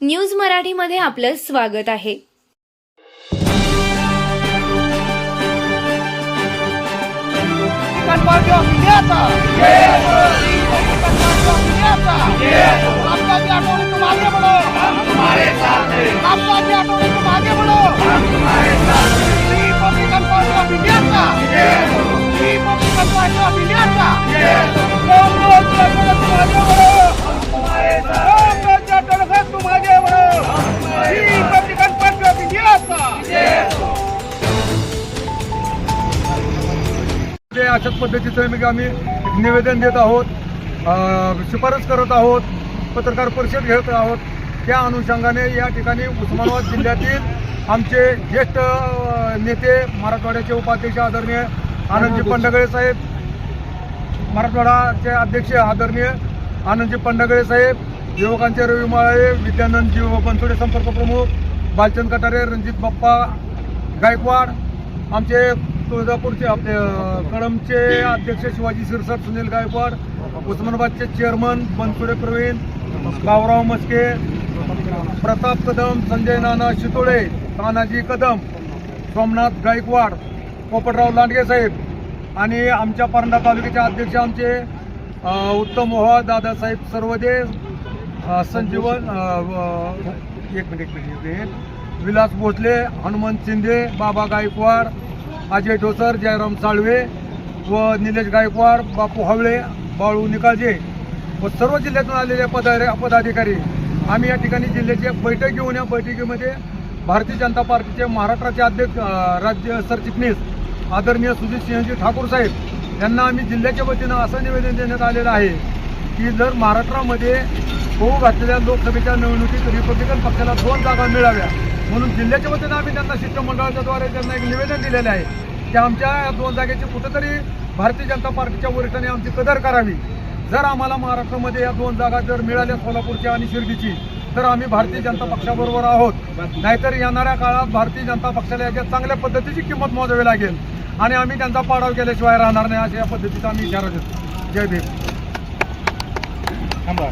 News मराठीमध्ये आपलं स्वागत आहे. ते अशाच पद्धतीचं मी आम्ही निवेदन देत आहोत शिफारस करत आहोत पत्रकार परिषद घेत आहोत त्या अनुषंगाने या ठिकाणी उस्मानाबाद जिल्ह्यातील आमचे ज्येष्ठ नेते मराठवाड्याचे उपाध्यक्ष आदरणीय आनंदजी पंडगळे साहेब मराठवाडाचे अध्यक्ष आदरणीय आनंदजी पंडगळे साहेब युवकांचे रवी माळे विद्यानंदजी बनसोडे संपर्क प्रमुख बालचंद कटारे रणजित बाप्पा गायकवाड आमचे तुळजापूरचे आपले अ, कळमचे अध्यक्ष शिवाजी सिरसाट सुनील गायकवाड उस्मानाबादचे चेअरमन बनसोडे प्रवीण गावराव मस्के प्रताप कदम संजय नाना शितोळे तानाजी कदम सोमनाथ गायकवाड पोपटराव लांडगे साहेब आणि आमच्या परंडा तालुक्याचे अध्यक्ष आमचे उत्तम मोहा दादासाहेब सर्वदे संजीवन एक एक मिनिट एक मिनिट. विलास भोसले हनुमंत शिंदे बाबा गायकवाड अजय ठोसर जयराम साळवे व निलेश गायकवाड बापू हावळे बाळू निकाळजे व सर्व जिल्ह्यातून आलेले पदा पदाधिकारी. आम्ही या ठिकाणी जिल्ह्याची बैठक घेऊन या बैठकीमध्ये भारतीय जनता पार्टीचे महाराष्ट्राचे अध्यक्ष राज्य सरचिटणीस आदरणीय सुजित सिंहजी ठाकूर साहेब यांना आम्ही जिल्ह्याच्या वतीनं असं निवेदन देण्यात आलेलं आहे की जर महाराष्ट्रामध्ये होऊ घातलेल्या लोकसभेच्या निवडणुकीत रिपब्लिकन पक्षाला दोन जागा मिळाव्या म्हणून जिल्ह्याच्या वतीनं आम्ही त्यांना शिष्टमंडळाच्या द्वारे त्यांना एक निवेदन दिलेलं आहे की आमच्या या दोन जागेची कुठंतरी भारतीय जनता पार्टीच्या वरिष्ठांनी आमची कदर करावी. जर आम्हाला महाराष्ट्रामध्ये या दोन जागा जर मिळाल्या सोलापूरच्या आणि शिर्डीची तर आम्ही भारतीय जनता पक्षाबरोबर आहोत. नाहीतर येणाऱ्या काळात भारतीय जनता पक्षाला याच्या चांगल्या पद्धतीची किंमत मोजावी लागेल. आणि आम्ही त्यांचा पाडाव केल्याशिवाय राहणार नाही अशा या पद्धतीचा आम्ही इशारा देतो. जय भीम. थांबा.